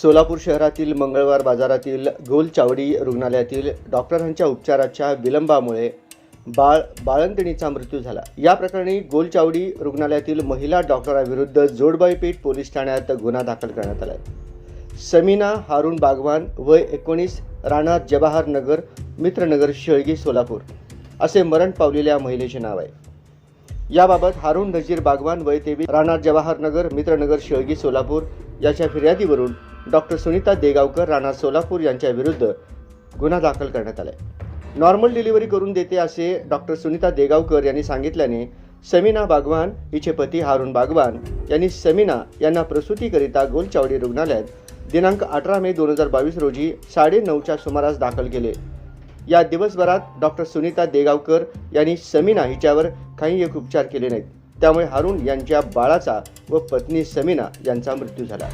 सोलापूर शहरातील मंगळवार बाजारातील गोलचावडी रुग्णालयातील डॉक्टरांच्या उपचाराच्या विलंबामुळे बाळ बाळंतिणीचा मृत्यू झाला. या प्रकरणी गोलचावडी रुग्णालयातील महिला डॉक्टराविरुद्ध जोडबाईपेठ पोलीस ठाण्यात गुन्हा दाखल करण्यात आला आहे समीना हारून बागवान वय एकोणीस राणा जवाहर नगर मित्रनगर शेळगी सोलापूर असे मरण पावलेल्या महिलेचे नाव आहे. याबाबत हारून नजीर बागवान वय तेवीस राणा जवाहर नगर मित्रनगर शेळगी सोलापूर याच्या फिर्यादीवरून डॉक्टर सुनीता देगावकर राणा सोलापूर यांच्या विरुद्ध गुन्हा दाखल करण्यात आला आहे नॉर्मल डिलिव्हरी करून देते असे डॉक्टर सुनीता देगावकर यांनी सांगितल्याने समीना बागवान हिचे पती हारून बागवान यांनी समीना यांना प्रसूतीकरिता गोलचावडी रुग्णालयात दिनांक अठरा मे दोन हजार बावीस रोजी साडेनऊच्या सुमारास दाखल केले. या दिवसभरात डॉक्टर सुनीता देगावकर यांनी समीना हिच्यावर काही एक उपचार केले नाहीत. त्यामुळे हारून यांच्या बाळाचा व पत्नी समीना यांचा मृत्यू झाला.